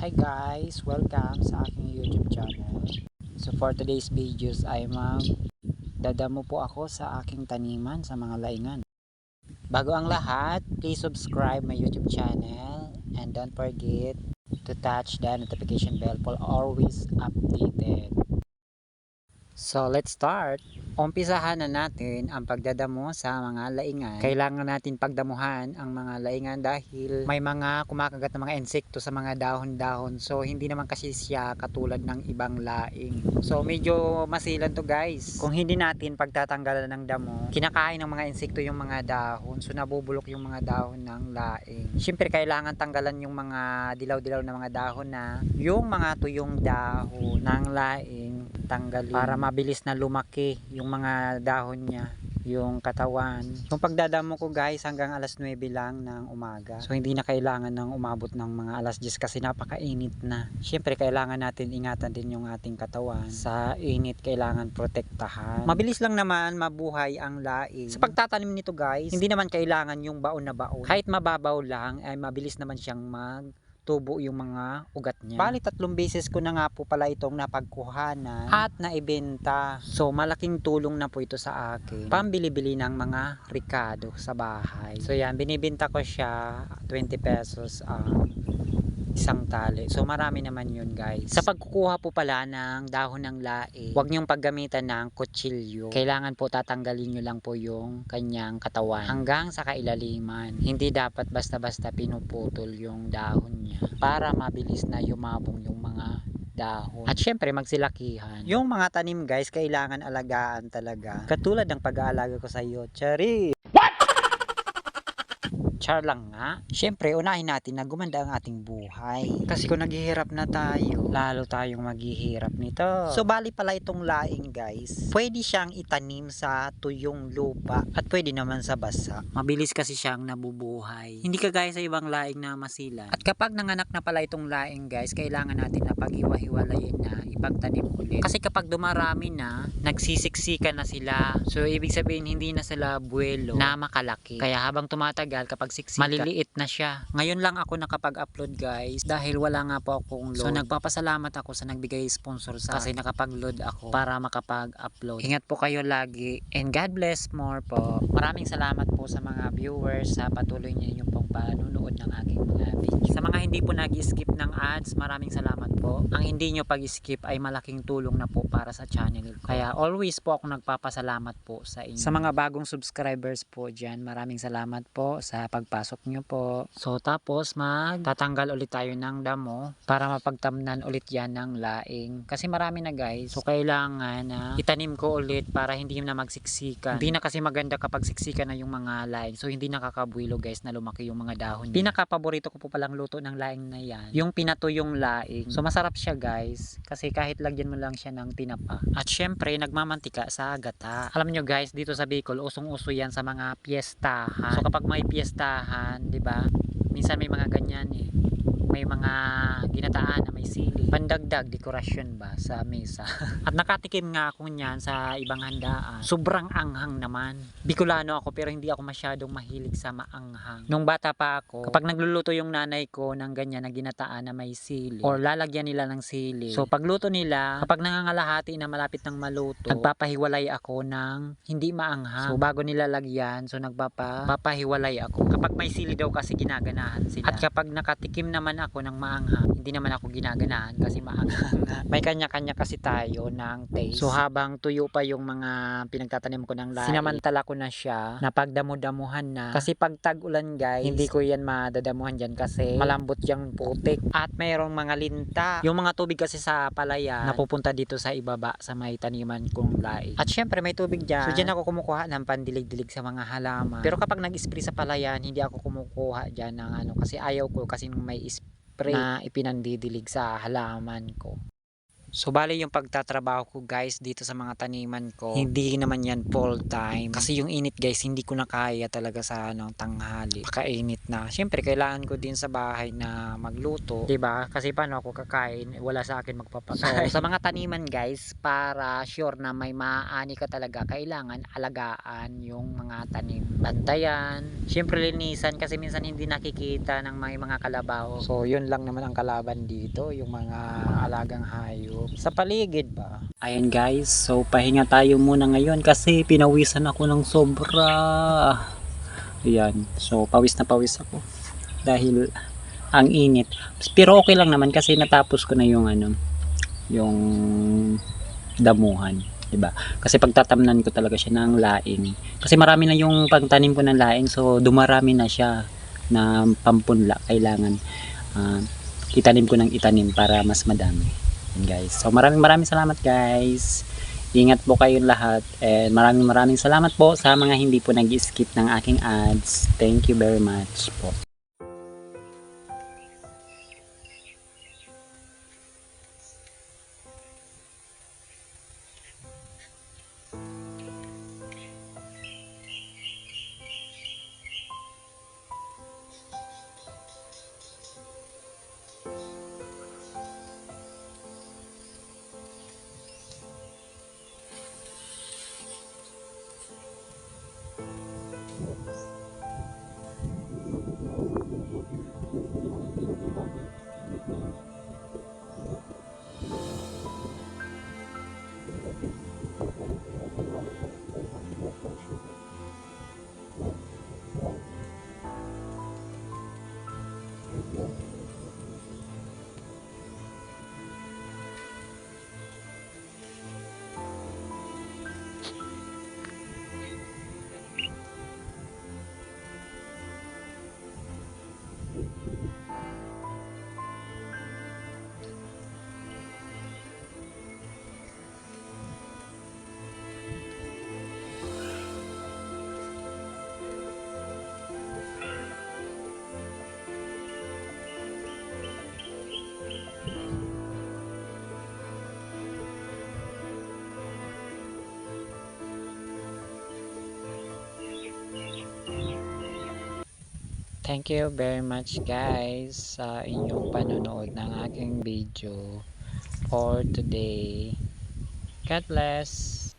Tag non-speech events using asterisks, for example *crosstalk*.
Hi guys! Welcome sa aking YouTube channel. So for today's videos ay mag dadamo po ako sa aking taniman sa mga laingan. Bago ang lahat, please subscribe my YouTube channel and don't forget to touch the notification bell for always updated. So let's start! Umpisahan na natin ang pagdadamo sa mga laingan. Kailangan natin pagdamuhan ang mga laingan dahil may mga kumakagat na mga insekto sa mga dahon-dahon. So hindi naman kasi siya katulad ng ibang laing. So medyo masilan to guys. Kung hindi natin pagtatanggalan ng damo, kinakain ng mga insekto yung mga dahon. So nabubulok yung mga dahon ng laing. Siyempre kailangan tanggalan yung mga dilaw-dilaw na mga dahon na yung mga tuyong dahon ng laing tanggalin para mabilis na lumaki yung mga dahon niya yung katawan. Yung pagdadamo ko guys hanggang alas 9 lang ng umaga. So hindi na kailangan ng umabot ng mga alas 10 kasi napakainit na. Siyempre kailangan natin ingatan din yung ating katawan. Sa init kailangan protektahan. Mabilis lang naman mabuhay ang laing. Sa pagtatanim nito guys, hindi naman kailangan yung baon na baon. Kahit mababaw lang ay mabilis naman siyang mag tubo yung mga ugat niya. Bali tatlong beses ko na nga po pala itong napagkuhanan at naibenta. So malaking tulong na po ito sa akin. Pambili-bili ng mga ricado sa bahay. So yan, binibenta ko siya 20 pesos ang isang tali. So marami naman yun guys. Sa pagkukuha po pala ng dahon ng lae, huwag niyong paggamitan ng kutsilyo. Kailangan po tatanggalin niyo lang po yung kanyang katawan hanggang sa kailaliman. Hindi dapat basta-basta pinuputol yung dahon niya para mabilis na yumabong yung mga dahon. At syempre magsilakihan. Yung mga tanim guys, kailangan alagaan talaga. Katulad ng pag-aalaga ko sa iyo. Chari! Char lang nga. Siyempre, unahin natin na gumanda ang ating buhay. Kasi kung naghihirap na tayo, lalo tayong maghihirap nito. So, bali pala itong laing guys. Pwede siyang itanim sa tuyong lupa at pwede naman sa basa. Mabilis kasi siyang nabubuhay. Hindi kagaya sa ibang laing na masila. At kapag nanganak na pala itong laing guys, kailangan natin na paghiwa-hiwalayin na ipagtanim ulit. Kasi kapag dumarami na, nagsisiksikan na sila. So, ibig sabihin, hindi na sila buwelo na makalaki. Kaya habang tumatagal, kapag siksika, maliliit na siya. Ngayon lang ako nakapag-upload guys dahil wala nga po akong load. So nagpapasalamat ako sa nagbigay sponsor sa kasi nakapag-load ako para makapag-upload. Ingat po kayo lagi and God bless more po. Maraming salamat po sa mga viewers sa patuloy niyo yung pong panunood ng aking mga video. Sa mga hindi po nag-skip ng ads, maraming salamat po. Ang hindi nyo pag-skip ay malaking tulong na po para sa channel ko. Kaya always po ako nagpapasalamat po sa inyo. Sa mga bagong subscribers po dyan, maraming salamat po sa pagpasok nyo po. So tapos magtatanggal ulit tayo ng damo para mapagtamnan ulit yan ng laing. Kasi marami na guys. So kailangan na itanim ko ulit para hindi na magsiksikan. Hindi na kasi maganda kapag siksikan na yung mga laing. So hindi nakakabuilo guys na lumaki yung mga dahon. niya. Pinaka-paborito ko po palang luto ng laing na yan. Yung pinatuyong laing. So masarap siya guys. Kasi kahit lagyan mo lang siya ng tinapa. At syempre nagmamantika sa gata. Alam nyo guys dito sa Bicol usong-uso yan sa mga piyestahan. So kapag may piyestahan, 'di ba? Minsan may mga ganyan eh. May mga ginataan na may sili. Pandagdag dekorasyon ba sa mesa. *laughs* At nakatikim nga ako niyan sa ibang handaan. Sobrang anghang naman. Bicolano ako pero hindi ako masyadong mahilig sa maanghang. Nung bata pa ako, kapag nagluluto yung nanay ko ng ganyan na ginataan na may sili or lalagyan nila ng sili. So pagluto nila, kapag nangangalahati na malapit ng maluto, nagpapahiwalay ako ng hindi maanghang. So bago nila lagyan, so nagpapa papahiwalay ako. Kapag may sili daw kasi ginaganahan sila. At kapag nakatikim naman ako ng maanghang, hindi naman ako ginaganahan kasi maanghang. *laughs* may kanya-kanya kasi tayo ng taste. So habang tuyo pa yung mga pinagtatanim ko ng lahi, sinamantala ko na siya na pagdamo-damuhan na. Kasi pag tag-ulan guys, hindi ko yan madadamuhan dyan kasi malambot yung putik. At mayroong mga linta. Yung mga tubig kasi sa palayan, napupunta dito sa ibaba sa may taniman kong lahi. At syempre may tubig dyan. So dyan ako kumukuha ng pandilig-dilig sa mga halaman. Pero kapag nag-spray sa palayan, hindi ako kumukuha dyan ng ano kasi ayaw ko kasi may spray na ipinandidilig sa halaman ko. So bali yung pagtatrabaho ko guys dito sa mga taniman ko, hindi naman yan full time. Kasi yung init guys, hindi ko na kaya talaga sa ano, tanghali. Pakainit na. Siyempre kailangan ko din sa bahay na magluto, ba? Kasi paano ako kakain, wala sa akin magpapakain. *laughs* So, sa mga taniman guys, para sure na may maaani ka talaga, kailangan alagaan yung mga tanim. Bantayan. Siyempre linisan kasi minsan hindi nakikita ng may mga kalabaw. So yun lang naman ang kalaban dito, yung mga alagang hayop. Sa paligid ba? Ayan guys, so pahinga tayo muna ngayon kasi pinawisan ako ng sobra. Ayan, so pawis na pawis ako. Dahil ang init. Pero okay lang naman kasi natapos ko na yung ano, yung damuhan. 'di ba? Kasi pagtatamnan ko talaga siya ng laing. Kasi marami na yung pagtanim ko ng laing, so dumarami na siya na pampunla. Kailangan ah, itanim ko ng itanim para mas madami. Yun guys. So maraming maraming salamat guys. Ingat po kayong lahat and maraming maraming salamat po sa mga hindi po nag-skip ng aking ads. Thank you very much po. Thank you very much guys sa inyong panonood ng aking video for today. God bless.